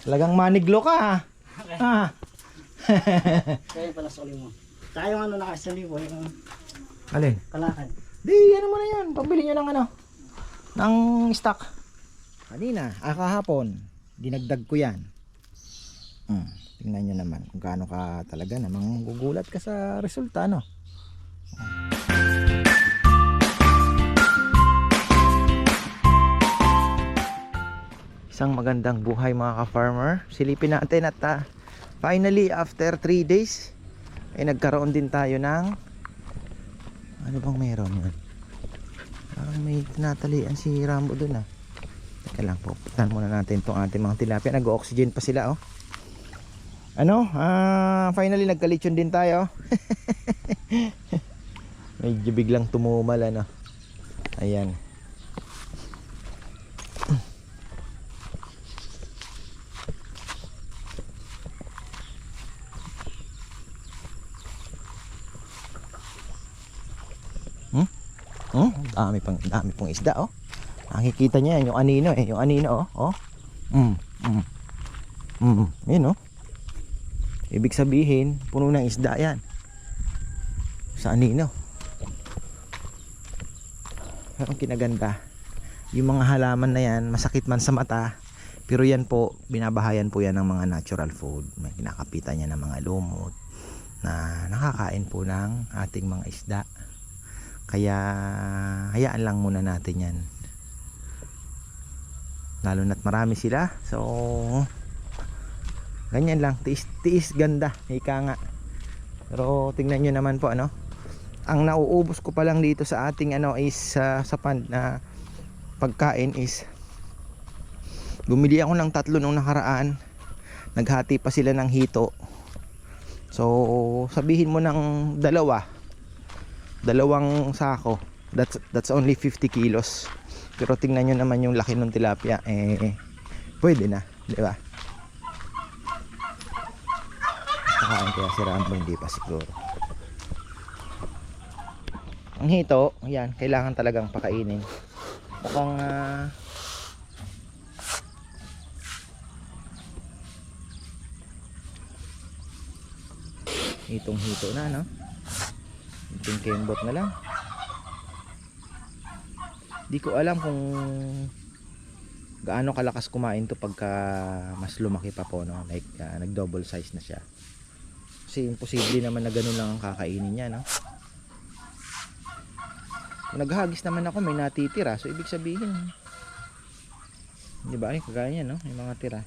Talagang maniglo ka ha. Ah. Kaya pala suli mo. Yung ano naka libo, yung Alin? kalakad. Di, ano mo na yan. Pabili nyo ng ano. Ng stock. Kanina, ah, kahapon, dinagdag ko yan. Hmm, tingnan nyo naman kung gaano ka talaga namang gugulat ka sa resulta, no? Isang magandang buhay mga ka-farmer. Silipin natin at ah, finally after 3 days ay nagkaroon din tayo ng ano bang meron yun? Parang may tinatalian si Rambo dun ah. Teka lang po, putan muna natin itong ating mga tilapia. Nag-oxygen pa sila oh. Ano? Ah, finally nagkalitsyon din tayo. Medyo biglang tumumal ano. Ayan. Oh, dami pang dami pong isda oh. Nakikita niya yan, yung anino eh, yung anino oh. Oh. Mm. Mm. Mm. Yun oh. Ibig sabihin, puno ng isda yan. Sa anino. Pero ang kinaganda, yung mga halaman na yan, masakit man sa mata, pero yan po, binabahayan po yan ng mga natural food. May kinakapitan niya ng mga lumot na nakakain po ng ating mga isda. Kaya hayaan lang muna natin yan. Lalo na't marami sila. So ganyan lang. Tiis, tiis ganda. Ika nga. Pero tingnan nyo naman po ano. Ang nauubos ko pa lang dito sa ating ano is uh, sa pan na pagkain is bumili ako ng tatlo nung nakaraan. Naghati pa sila ng hito. So sabihin mo ng dalawa dalawang sako. That's that's only 50 kilos. Pero tingnan nyo naman yung laki ng tilapia eh pwede na di ba? Kakain kaya si Rambo hindi pa siguro. Ang hito yan kailangan talagang pakainin. Mukhang ah, itong hito na no Itong kembot na lang. Di ko alam kung gaano kalakas kumain to pagka mas lumaki pa po no. Like uh, nag double size na siya. Kasi imposible naman na ganun lang ang kakainin niya no. Kung naghagis naman ako may natitira. So ibig sabihin Di ba? Ay, kagaya niya no. May mga tira.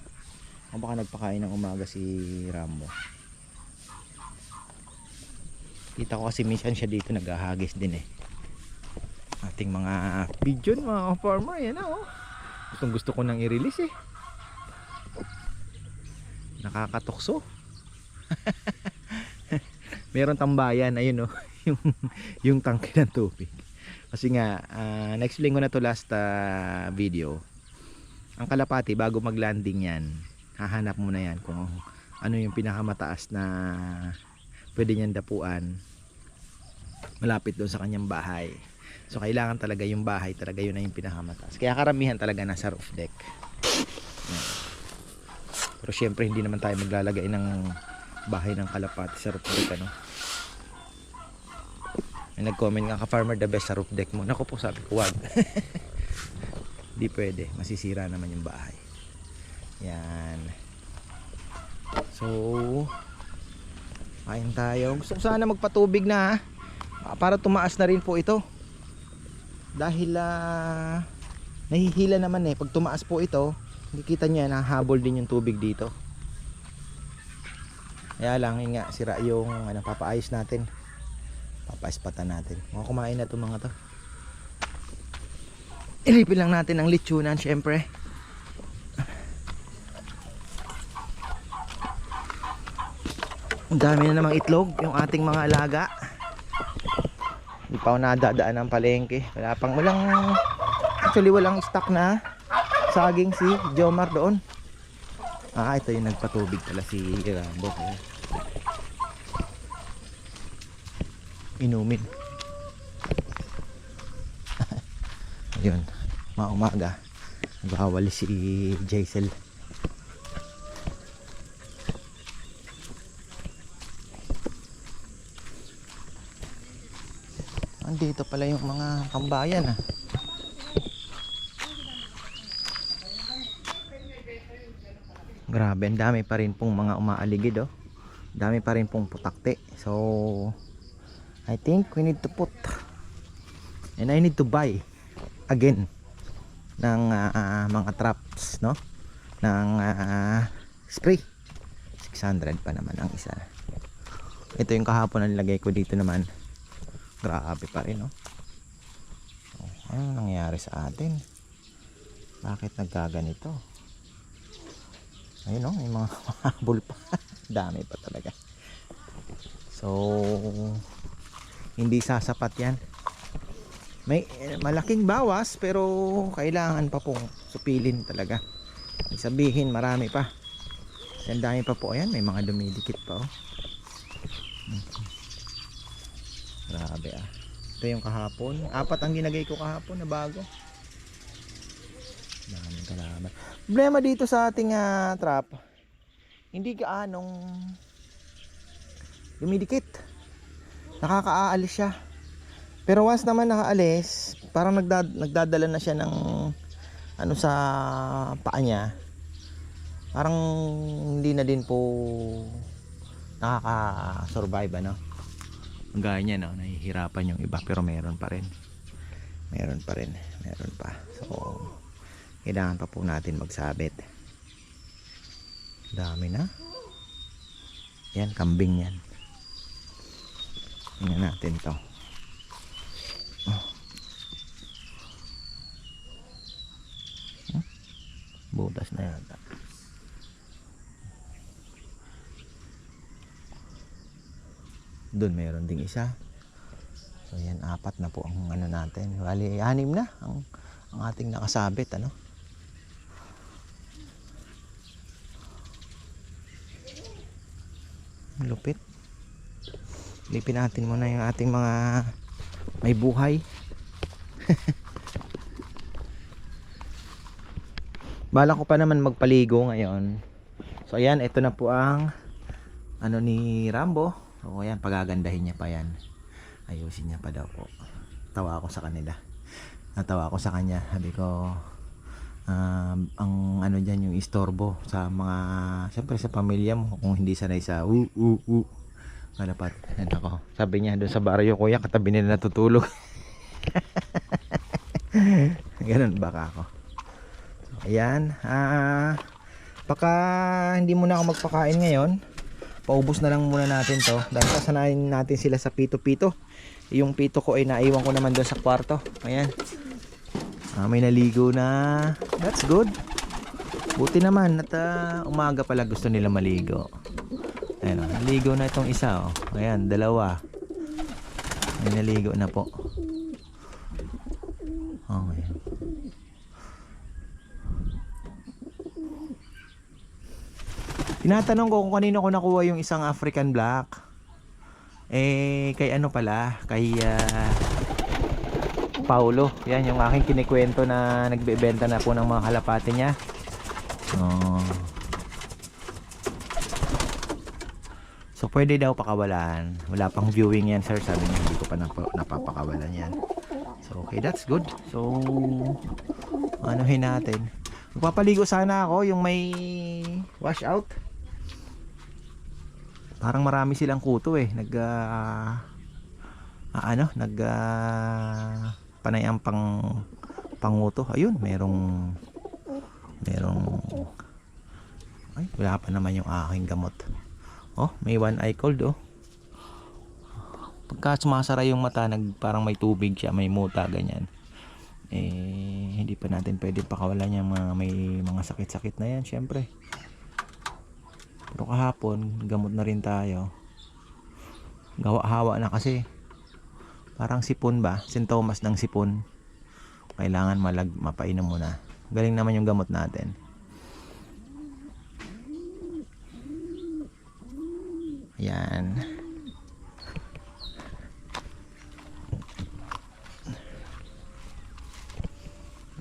O baka nagpakain ng umaga si Rambo. Kita ko kasi minsan siya dito naghahagis din eh. Ating mga pigeon, mga farmer, yan na oh. Gusto ko nang i-release eh. Nakakatokso. Meron tambayan, ayun oh. yung, yung tangke ng tubig. Kasi nga, uh, na-explain ko na to last uh, video. Ang kalapati, bago mag-landing yan, hahanap muna yan kung ano yung pinakamataas na pwede niyang dapuan. Malapit doon sa kanyang bahay. So kailangan talaga yung bahay talaga yun na yung pinakamataas. Kaya karamihan talaga nasa roof deck. Pero syempre hindi naman tayo maglalagay ng bahay ng kalapati sa roof deck ano? May nag-comment nga ka farmer the best sa roof deck mo. Naku po sabi ko wag. Di pwede. Masisira naman yung bahay. Yan. So Kain tayo. Gusto ko sana magpatubig na ah, para tumaas na rin po ito. Dahil ah, nahihila naman eh. Pag tumaas po ito, nakikita nyo nahabol din yung tubig dito. Kaya lang, yun nga, sira yung ano, papaayos natin. Papaispatan natin. Mga kumain na itong mga to. Ilipin lang natin ang litsunan syempre. Ang dami na namang itlog yung ating mga alaga. Hindi pa ako nadadaan ng palengke. Wala pang walang actually walang stock na saging si Jomar doon. Ah, ito yung nagpatubig pala si Rambo. Inumin. Ayun, maumaga. Nagkawali si Jaisel. Dito pala yung mga kambayan ah. Grabe, ang dami pa rin pong mga umaaligid oh. Dami pa rin pong putakte. So, I think we need to put and I need to buy again ng ah, mga traps, no? Ng ah, spray. 600 pa naman ang isa. Ito yung kahapon na nilagay ko dito naman. Grabe pa rin, no? Oh, ano nangyari sa atin? Bakit nagkaganito? Ayun, no? May mga habol pa. Dami pa talaga. So, hindi sasapat yan. May malaking bawas pero kailangan pa pong supilin talaga. Sabihin marami pa. Ang dami pa po. Ayan, may mga dumidikit pa oh. Grabe ah. Ito yung kahapon. Apat ang ginagay ko kahapon na bago. Daming kalaman. Problema dito sa ating ah, trap, hindi gaanong dumidikit. Nakakaalis siya. Pero once naman nakaalis, parang nagdad nagdadala na siya ng ano sa paa niya. Parang hindi na din po nakaka-survive ano. Gaya niya no, nahihirapan yung iba pero meron pa rin. Meron pa rin, meron pa. So, kailangan pa po natin magsabit. Dami na. Yan, kambing yan. Tingnan natin to. Oh. Hmm? Butas na yata. Doon meron ding isa. So yan, apat na po ang ano natin. Bali, anim na ang, ang ating nakasabit, ano? Lupit. Lipin natin muna yung ating mga may buhay. Bala ko pa naman magpaligo ngayon. So ayan, ito na po ang ano ni Rambo. So ayan, pagagandahin niya pa yan. Ayusin niya pa daw po. Tawa ako sa kanila. Natawa ako sa kanya. Sabi ko, um, ang ano dyan yung istorbo sa mga, siyempre sa pamilya mo. Kung hindi sanay sa u u u. Kalapat. Yan ako. Sabi niya doon sa baryo kuya, katabi nila natutulog. Ganun baka ako. So, ayan. Ah, baka hindi muna ako magpakain ngayon. Paubos na lang muna natin to. Dahil sasanayin natin sila sa pito-pito. Yung pito ko ay naiwan ko naman doon sa kwarto. Ayan. Ah, may naligo na. That's good. Buti naman at ah, umaga pala gusto nila maligo. Ayan o, naligo na itong isa o. Ayan, dalawa. May naligo na po. Okay. Tinatanong ko kung kanino ko nakuha yung isang African Black. Eh, kay ano pala? Kay ah, Paulo. Yan yung aking kinikwento na nagbebenta na po ng mga kalapate niya. Oh. So pwede daw pakawalan. Wala pang viewing yan sir. Sabi niya hindi ko pa nap- napapakawalan yan. So okay, that's good. So anuhin natin. Magpapaligo sana ako yung may wash out. Parang marami silang kuto eh. Nag ah, ah, ano, nag ah, panay ang pang panguto. Ayun, merong merong ay, wala pa naman yung aking gamot. Oh, may one eye cold oh. Pagka sumasara yung mata, nag, parang may tubig siya, may muta, ganyan. Eh, hindi pa natin pwede pakawalan yung mga may mga sakit-sakit na yan, syempre. Pero kahapon, gamot na rin tayo. Gawa-hawa na kasi. Parang sipon ba? Sintomas ng sipon. Kailangan malag, mapainom muna. Galing naman yung gamot natin. Ayan.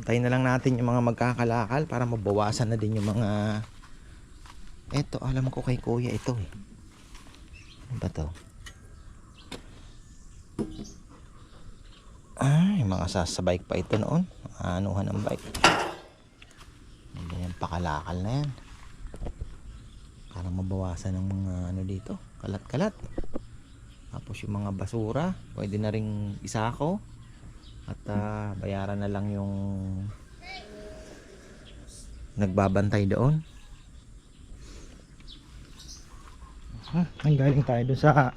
Antayin na lang natin yung mga magkakalakal para mabawasan na din yung mga Eto, alam ko kay kuya ito eh. Ano ba to? Ay, mga sasabike pa ito noon. Anuhan ng bike. Hindi yan, pakalakal na yan. Para mabawasan ng mga ano dito, kalat-kalat. Tapos yung mga basura, pwede na ring isako. At ah, bayaran na lang yung nagbabantay doon. Hmm, ay, galing tayo doon sa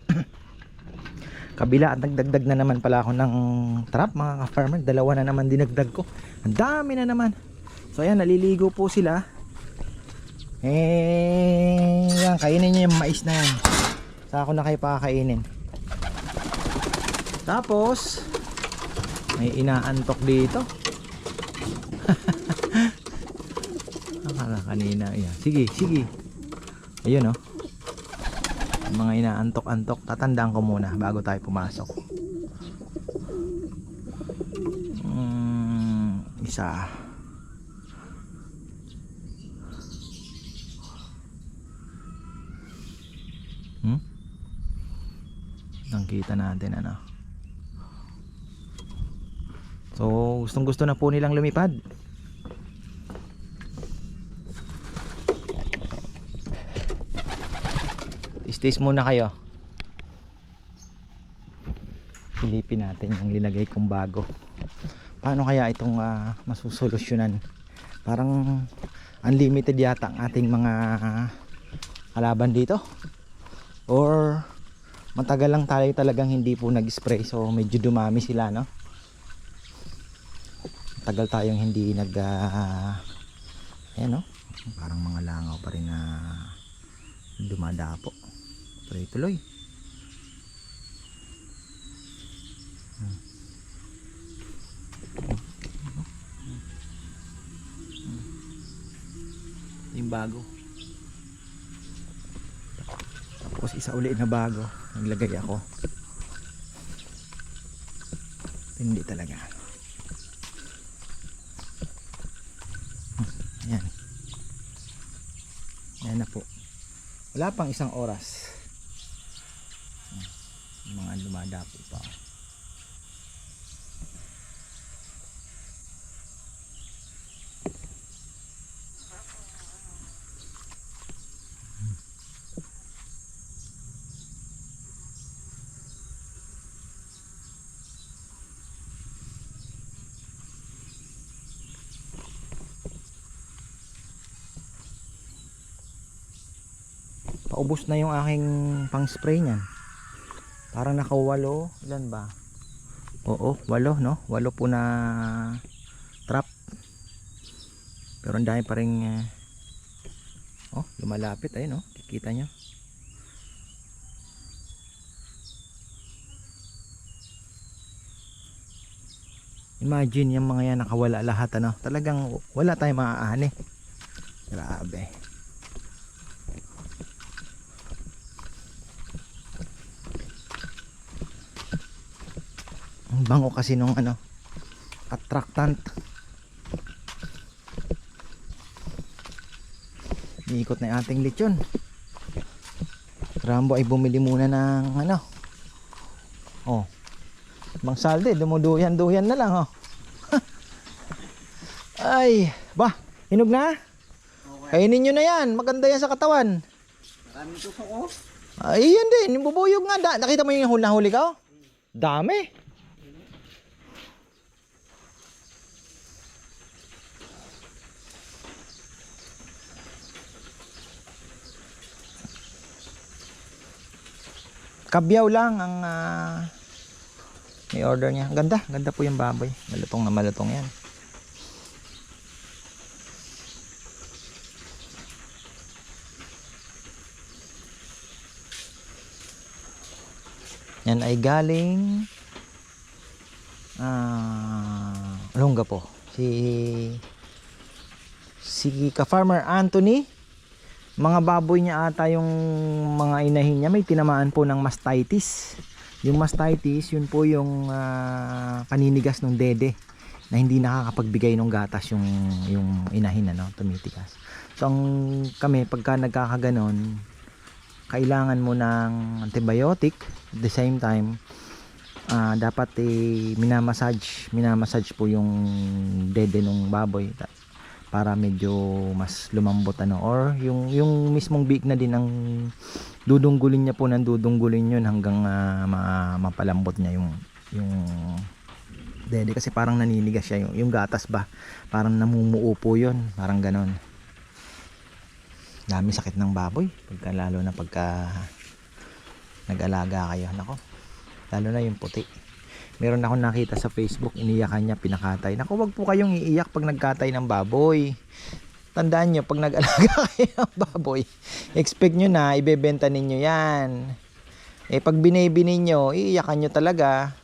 kabila. At nagdagdag na naman pala ako ng trap mga ka-farmer. Dalawa na naman dinagdag ko. Ang dami na naman. So ayan naliligo po sila. Eh yan kainin nyo yung mais na yan. Sa ako na kayo pakakainin. Tapos may inaantok dito. Akala kanina yan. sige sige. Ayun oh mga inaantok-antok tatandaan ko muna bago tayo pumasok. Mm, isa. Hmm? nakita natin ano? So gustong gusto na po nilang lumipad Stis muna kayo. Silipin natin yung linagay kong bago. Paano kaya itong ah, masusolusyonan? Parang unlimited yata ang ating mga kalaban dito. Or matagal lang tayo talagang hindi po nag-spray so medyo dumami sila no. Tagal tayong hindi nag uh, ayan no. Parang mga langaw pa rin na dumadapo. Tuloy tuloy. Yung bago. Tapos isa uli na bago. Naglagay ako. Hindi talaga. Ayan. Ayan na po. Wala pang isang oras. Hmm, Yung mga lumadapo pa. Paubos na yung aking pang spray niyan. Parang nakawalo ilan ba? Oo walo no? Walo po na trap. Pero ang dami pa rin eh, oh lumalapit ayun oh kikita nyo imagine yung mga yan nakawala lahat ano? Talagang wala tayong maaani. Grabe Ang bango kasi nung ano attractant. Iikot na yung ating lechon. Rambo ay bumili muna ng ano. Oh. Mang salde, dumuduyan-duyan na lang oh. ay, ba, hinog na? Kainin nyo na yan, maganda yan sa katawan. Maraming tusok oh. Ay, yan din, bubuyog nga. Da- nakita mo yung huli ka? oh? Dami. Kabyaw lang ang ah, may order niya. Ganda, ganda po yung baboy. Malutong na malutong yan. Yan ay galing ah Longga po. Si si ka-farmer Anthony mga baboy niya ata yung mga inahin niya may tinamaan po ng mastitis. Yung mastitis, yun po yung ah, kaninigas ng dede na hindi nakakapagbigay ng gatas yung yung inahin ano, tumitigas. So ang kami pagka nagkakaganon, kailangan mo ng antibiotic at the same time ah, dapat eh, minamassage, minamassage po yung dede ng baboy para medyo mas lumambot ano or yung yung mismong biik na din ang dudunggulin niya po ng dudunggulin yun hanggang ah, ma- mapalambot niya yung yung dede. Kasi parang naninigas siya yung, yung gatas ba? Parang namumuo po yun parang ganon. Dami sakit ng baboy pagka lalo na pagka nag-alaga kayo. Nako lalo na yung puti meron akong nakita sa facebook iniyakan niya pinakatay nako wag po kayong iiyak pag nagkatay ng baboy tandaan nyo pag nag-alaga kayo ng baboy expect nyo na ibebenta ninyo yan eh pag binibi ninyo iiyakan nyo talaga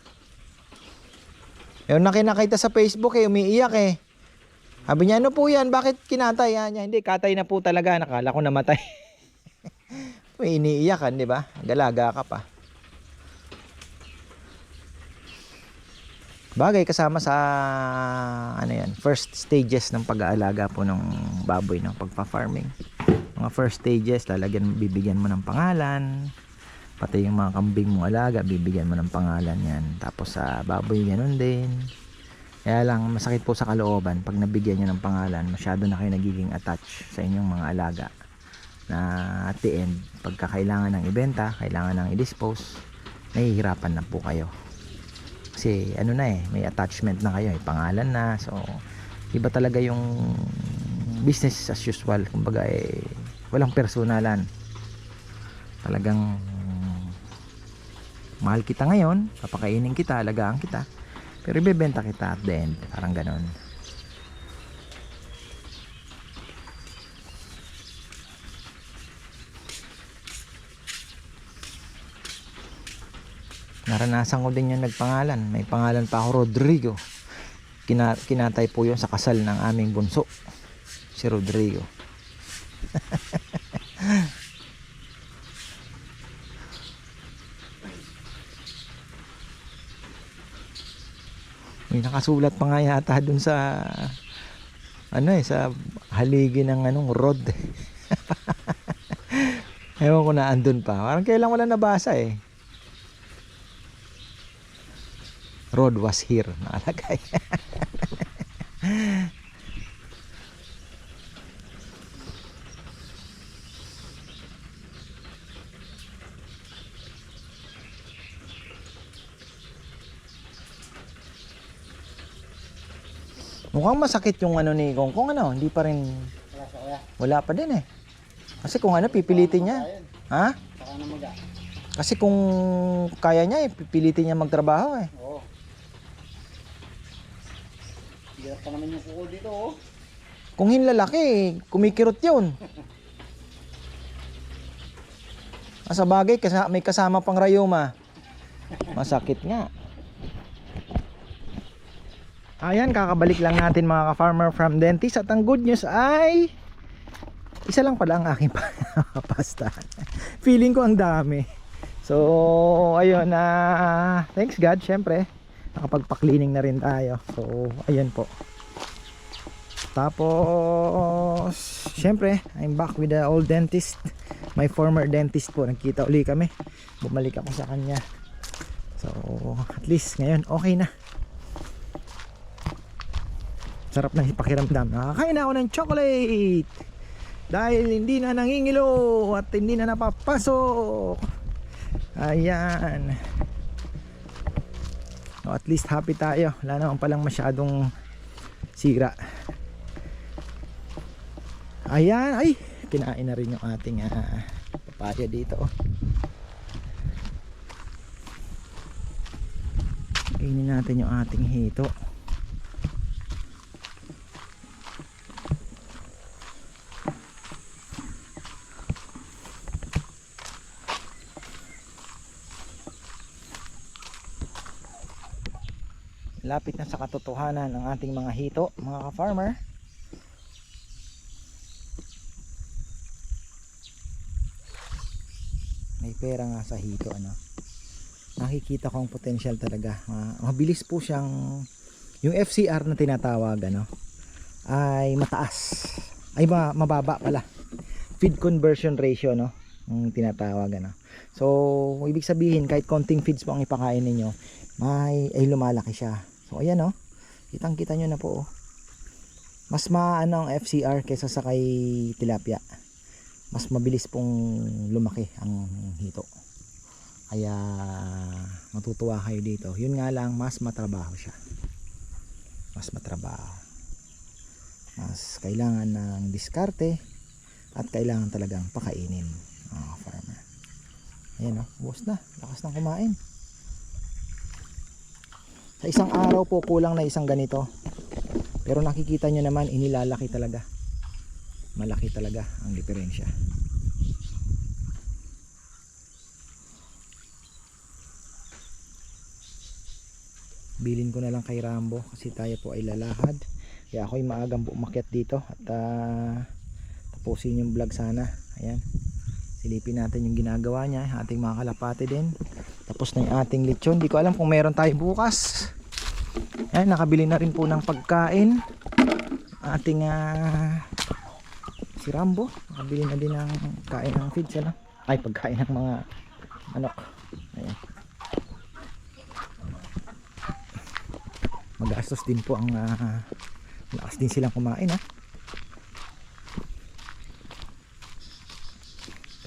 meron na sa facebook eh umiiyak eh sabi niya, ano po yan? Bakit kinatay? Ah, niya, hindi, katay na po talaga. Nakala ko namatay. May iniiyakan, di ba? Galaga ka pa. Bagay kasama sa ano yan, first stages ng pag-aalaga po ng baboy ng pagpa-farming. Mga first stages, lalagyan bibigyan mo ng pangalan. Pati yung mga kambing mo alaga, bibigyan mo ng pangalan yan. Tapos sa baboy ganun din. Kaya lang masakit po sa kalooban pag nabigyan nyo ng pangalan, masyado na kayo nagiging attached sa inyong mga alaga. Na at the end, pagka kailangan ng ibenta, kailangan ng i-dispose, nahihirapan na po kayo. Kasi ano na eh, may attachment na kayo, may pangalan na. So, iba talaga yung business as usual. Kumbaga eh, walang personalan. Talagang mahal kita ngayon, papakainin kita, alagaan kita. Pero ibebenta kita at the end. Parang ganon. Naranasan ko din yung nagpangalan. May pangalan pa ako Rodrigo. Kina, kinatay po yun sa kasal ng aming bunso. Si Rodrigo. May nakasulat pa nga yata dun sa ano eh sa haligi ng anong road. Ewan ko na andun pa. Parang kailan wala nabasa eh. Road was here nakalagay. Mukhang masakit yung ano ni Kong Kong ano, hindi pa rin Wala pa din eh. Kasi kung ano pipilitin niya. Ha? Kasi kung kaya niya, eh, pipilitin niya magtrabaho eh. Oo. Hirap pa naman yung kuko dito oh. Kung hinlalaki, kumikirot yun. Sa bagay, kasa- may kasama pang rayuma. Masakit nga. Ayan, kakabalik lang natin mga ka-farmer from dentist. At ang good news ay, isa lang pala ang aking pa- pasta. Feeling ko ang dami. So, ayun na thanks God, syempre. Nakapagpa-cleaning na rin tayo. So, ayun po. Tapos, syempre, I'm back with the old dentist. My former dentist po. Nagkita uli kami. Bumalik ako sa kanya. So, at least ngayon, okay na. Sarap na pakiramdam. Nakakain na ako ng chocolate. Dahil hindi na nangingilo at hindi na napapasok. Ayan. O, at least happy tayo. Wala naman palang masyadong sira. Ayan, ay, kinain na rin yung ating ah, papaya dito. oh. Kainin natin yung ating hito. Lapit na sa katotohanan ng ating mga hito, mga ka-farmer. may pera nga sa hito ano. Nakikita ko ang potential talaga. Ma- mabilis po siyang yung FCR na tinatawag ano ay mataas. Ay ma- mababa pala. Feed conversion ratio no ang tinatawag ano. So ibig sabihin kahit konting feeds po ang ipakain ninyo may ay lumalaki siya. So ayan oh. Kitang kita nyo na po oh. Mas maano ang FCR kaysa sa kay tilapia. Mas mabilis pong lumaki ang hito. Kaya matutuwa kayo dito. Yun nga lang mas matrabaho siya. Mas matrabaho. Mas kailangan ng diskarte at kailangan talagang pakainin. Oh, farmer. Ayan oh, buwas na. Lakas ng kumain. Sa isang araw po kulang na isang ganito. Pero nakikita nyo naman inilalaki talaga. Malaki talaga ang diferensya. Bilin ko na lang kay Rambo kasi tayo po ay lalahad. Kaya ako'y maagang umakyat dito at ah, tapusin yung vlog sana. Ayan. Silipin natin yung ginagawa niya, ating mga kalapate din. Tapos na yung ating lechon. Di ko alam kung meron tayo bukas. Ayan, nakabili na rin po ng pagkain. Ating ah, si Rambo, nakabili na din ng kain ng feeds ano? Ay, pagkain ng mga manok. Ayan. Magastos din po ang ah, lakas din silang kumain ha.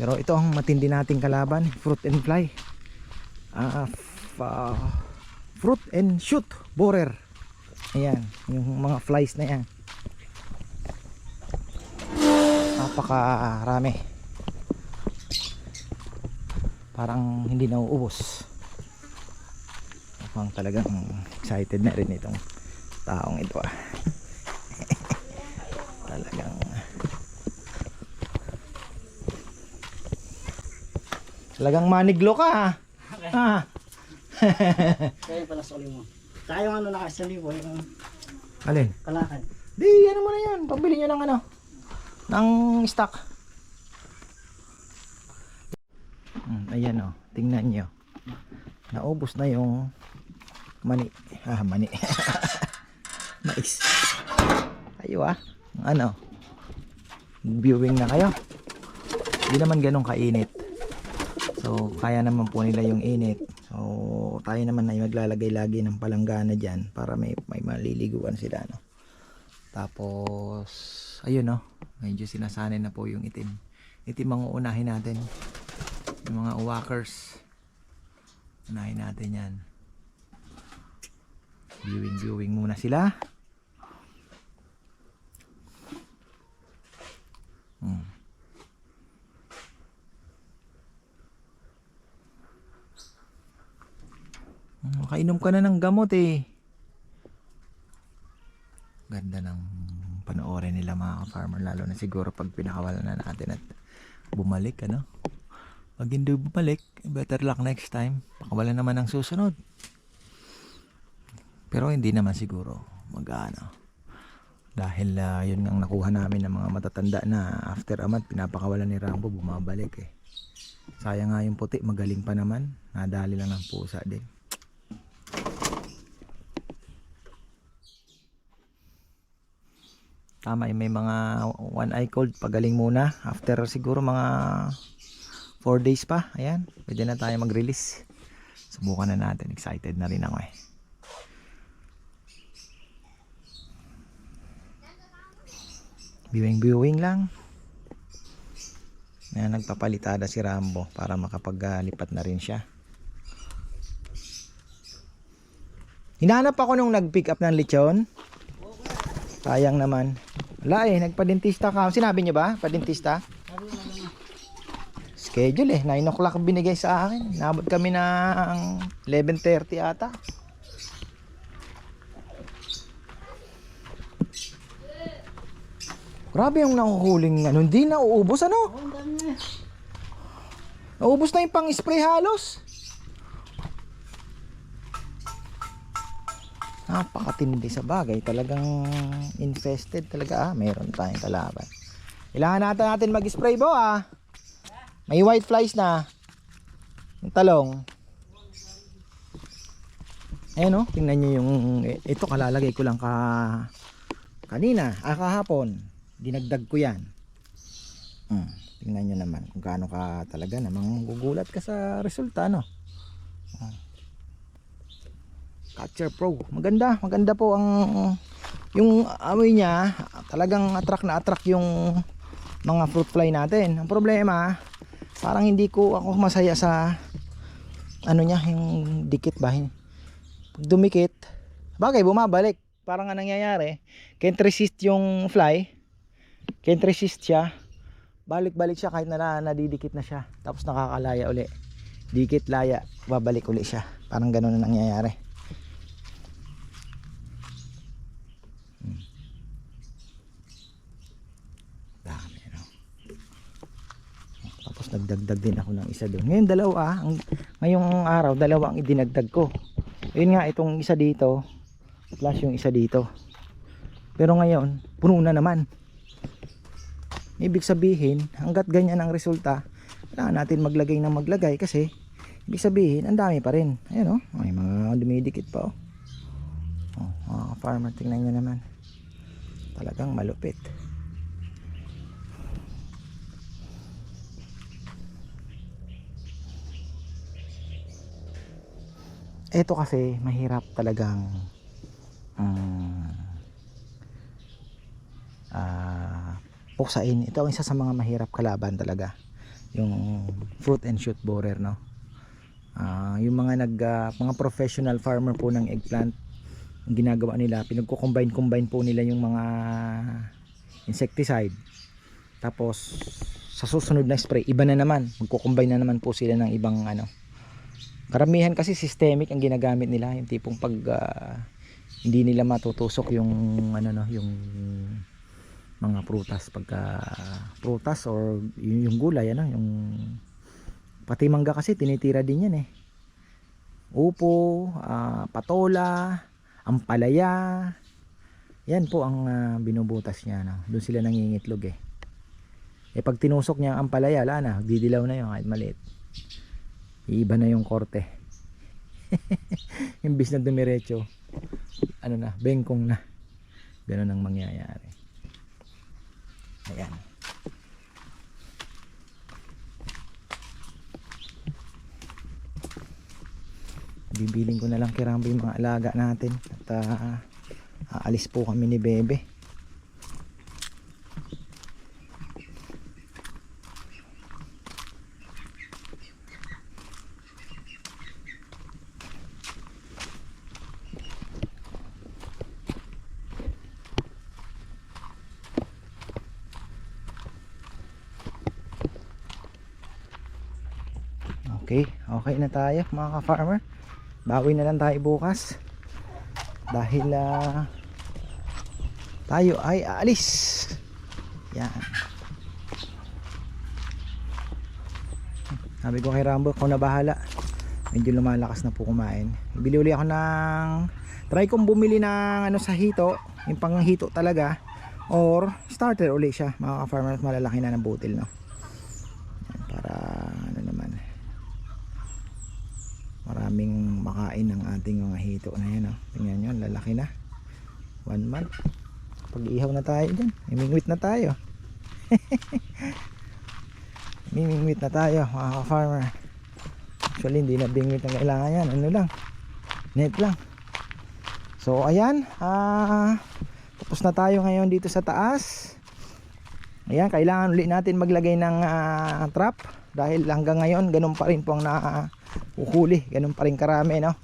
Pero ito ang matindi nating kalaban, fruit and fly. Ah, fa- fruit and shoot borer. Ayan, yung mga flies na yan. Napakarami. Parang hindi nauubos. Mukhang talagang excited na rin itong taong ito ah. talagang talagang maniglo ka ah. ah. Kaya pala sa mo. Tayo ano na sa libo, yung Alin? kalakad. Di, ano mo na yan. Pabili nyo ng ano. Ng stock. Hmm, ayan o. Tingnan nyo. Naubos na yung mani. Ah, mani. Mais. Ayo ah. Ano? Viewing na kayo. Hindi naman ganun kainit. So, kaya naman po nila yung init. So, tayo naman ay maglalagay lagi ng palanggana dyan para may, may maliliguan sila. No? Tapos, ayun no, medyo sinasanay na po yung itim. Itim ang uunahin natin. Yung mga walkers. Unahin natin yan. Viewing, viewing muna sila. Hmm. Makainom ka na ng gamot eh. Ganda ng panoorin nila mga farmer lalo na siguro pag pinakawalan na natin at bumalik ano. Pag hindi bumalik, better luck next time. Pakawalan naman ang susunod. Pero hindi naman siguro mag-ano. Dahil ah, yun ang nakuha namin ng mga matatanda na after a month pinapakawalan ni Rambo bumabalik eh. Sayang nga yung puti, magaling pa naman. Nadali lang ng pusa din. Tama, may mga one eye cold pagaling muna. After siguro mga 4 days pa. Ayan, pwede na tayo mag-release. Subukan na natin. Excited na rin ako eh. Viewing viewing lang. Ayan, nagpapalitada si Rambo para makapaglipat na rin siya. Hinahanap ako nung nag-pick up ng lechon. Sayang naman. Wala eh, nagpa-dentista ka. Sinabi niyo ba? Pa-dentista? Schedule eh. 9 o'clock binigay sa akin. Nabot kami ng 11.30 ata. Grabe yung nakuhuling ano. Hindi na uubos ano. Na. Naubos na yung pang-spray halos. Napakatindi sa bagay. Talagang infested talaga. Ah, meron tayong kalaban. Kailangan natin natin mag-spray bo ah. May white flies na. Yung talong. Ayan oh, tingnan nyo yung, ito kalalagay ko lang ka, kanina, ah kahapon. Dinagdag ko yan. Hmm, tingnan nyo naman kung gaano ka talaga namang gugulat ka sa resulta no. Ah. Catcher Pro. Maganda, maganda po ang yung amoy niya, talagang attract na attract yung mga fruit fly natin. Ang problema, parang hindi ko ako masaya sa ano niya, yung dikit ba? Pag dumikit, bagay bumabalik. Parang nga nangyayari, can't resist yung fly, can't resist siya, balik-balik siya kahit na nadidikit na siya. Tapos nakakalaya uli. Dikit laya, babalik uli siya. Parang ganun na nangyayari. Hmm. Dami, no? Tapos nagdagdag din ako ng isa doon. Ngayon dalawa, ah. ang, ngayong araw dalawa ang idinagdag ko. Yun nga itong isa dito, plus yung isa dito. Pero ngayon, puno na naman. Ibig sabihin, hanggat ganyan ang resulta, kailangan natin maglagay ng maglagay kasi ibig sabihin, ang dami pa rin. Ayan oh, may mga dumidikit pa oh. Oh, mga farmer, tingnan nyo naman. Talagang malupit. Ito kasi mahirap talagang um, ah puksain. Ito ang isa sa mga mahirap kalaban talaga. Yung fruit and shoot borer, no? Ah, yung mga nag ah, mga professional farmer po ng eggplant ang ginagawa nila, pinagko-combine-combine po nila yung mga insecticide. Tapos sa susunod na spray, iba na naman. Magko-combine na naman po sila ng ibang ano. Karamihan kasi systemic ang ginagamit nila, yung tipong pag ah, hindi nila matutusok yung ano no, yung mga prutas pagka prutas or yung, yung gulay ano yung pati mangga kasi tinitira din yan eh. Upo ah, patola ampalaya yan po ang ah, binubutas niya no? doon sila nangingitlog eh. Eh pag tinusok niya ang ampalaya wala didilaw na yun kahit maliit iiba na yung korte imbis na dumiretso ano na bengkong na ganun ang mangyayari Ayan. Bibiling ko na lang kirambo yung mga alaga natin at ah, aalis po kami ni Bebe. Okay, okay na tayo mga ka-farmer. Bawi na lang tayo bukas. Dahil ah, tayo ay aalis. Yan. Sabi ko kay Rambo, ako na bahala. Medyo lumalakas na po kumain. Bili uli ako ng try kong bumili ng ano sa hito, yung panghito talaga or starter uli siya mga ka-farmer malalaki na ng butil no. Yan, para ano naman maraming makain ng ating mga hito na yan oh. tingnan nyo lalaki na. One month. Pag ihaw na tayo dyan. Mimingwit na tayo. Mimingwit na tayo mga ka-farmer. Actually hindi na bingwit ang kailangan yan. Ano lang? Net lang. So ayan ah tapos na tayo ngayon dito sa taas. Ayan kailangan ulit natin maglagay ng ah, trap. Dahil hanggang ngayon ganun pa rin po ang na uhuli. Ganun pa rin karami no?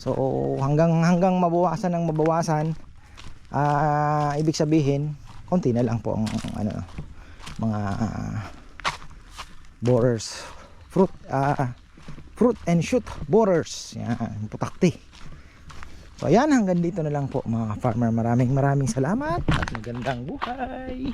So hanggang hanggang mabawasan ng mabawasan ah ibig sabihin konti na lang po ang ano mga ah, borers. Fruit ah fruit and shoot borers. Yan putakti. So ayan hanggang dito na lang po mga farmer. Maraming maraming salamat at magandang buhay